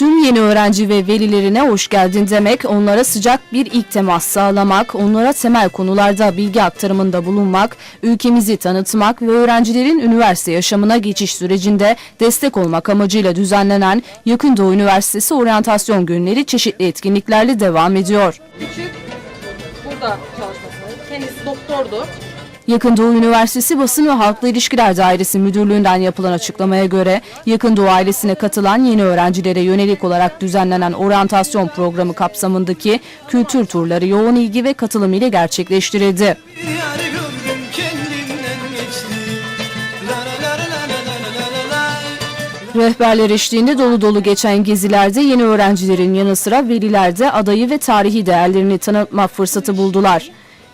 Tüm yeni öğrenci ve velilerine hoş geldin demek, onlara sıcak bir ilk temas sağlamak, onlara temel konularda bilgi aktarımında bulunmak, ülkemizi tanıtmak ve öğrencilerin üniversite yaşamına geçiş sürecinde destek olmak amacıyla düzenlenen Yakın Doğu Üniversitesi Oryantasyon Günleri çeşitli etkinliklerle devam ediyor. Küçük burada çalışmasını. Kendisi doktordu. Yakın Doğu Üniversitesi Basın ve Halkla İlişkiler Dairesi Müdürlüğü'nden yapılan açıklamaya göre Yakın Doğu ailesine katılan yeni öğrencilere yönelik olarak düzenlenen oryantasyon programı kapsamındaki kültür turları yoğun ilgi ve katılım ile gerçekleştirildi. Rehberler eşliğinde dolu dolu geçen gezilerde yeni öğrencilerin yanı sıra veliler de adayı ve tarihi değerlerini tanıtma fırsatı buldular.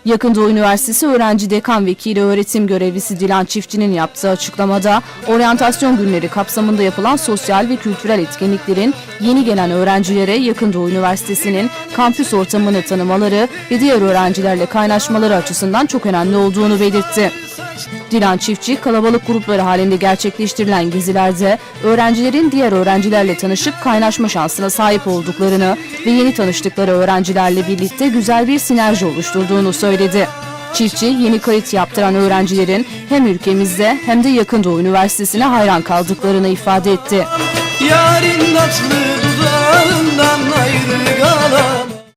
Yakın Doğu Üniversitesi Öğrenci Dekan Vekili Öğretim Görevlisi Dilan Çiftçi'nin yaptığı açıklamada oryantasyon günleri kapsamında yapılan sosyal ve kültürel etkinliklerin yeni gelen öğrencilere Yakın Doğu Üniversitesi'nin kampüs ortamını tanımaları ve diğer öğrencilerle kaynaşmaları açısından çok önemli olduğunu belirtti. Dilan Çiftçi kalabalık grupları halinde gerçekleştirilen gezilerde öğrencilerin diğer öğrencilerle tanışıp kaynaşma şansına sahip olduklarını ve yeni tanıştıkları öğrencilerle birlikte güzel bir sinerji oluşturduğunu söyledi. Çiftçi yeni kayıt yaptıran öğrencilerin hem ülkemizde hem de Yakın Doğu Üniversitesi'ne hayran kaldıklarını ifade etti. Yarın tatlı kalamam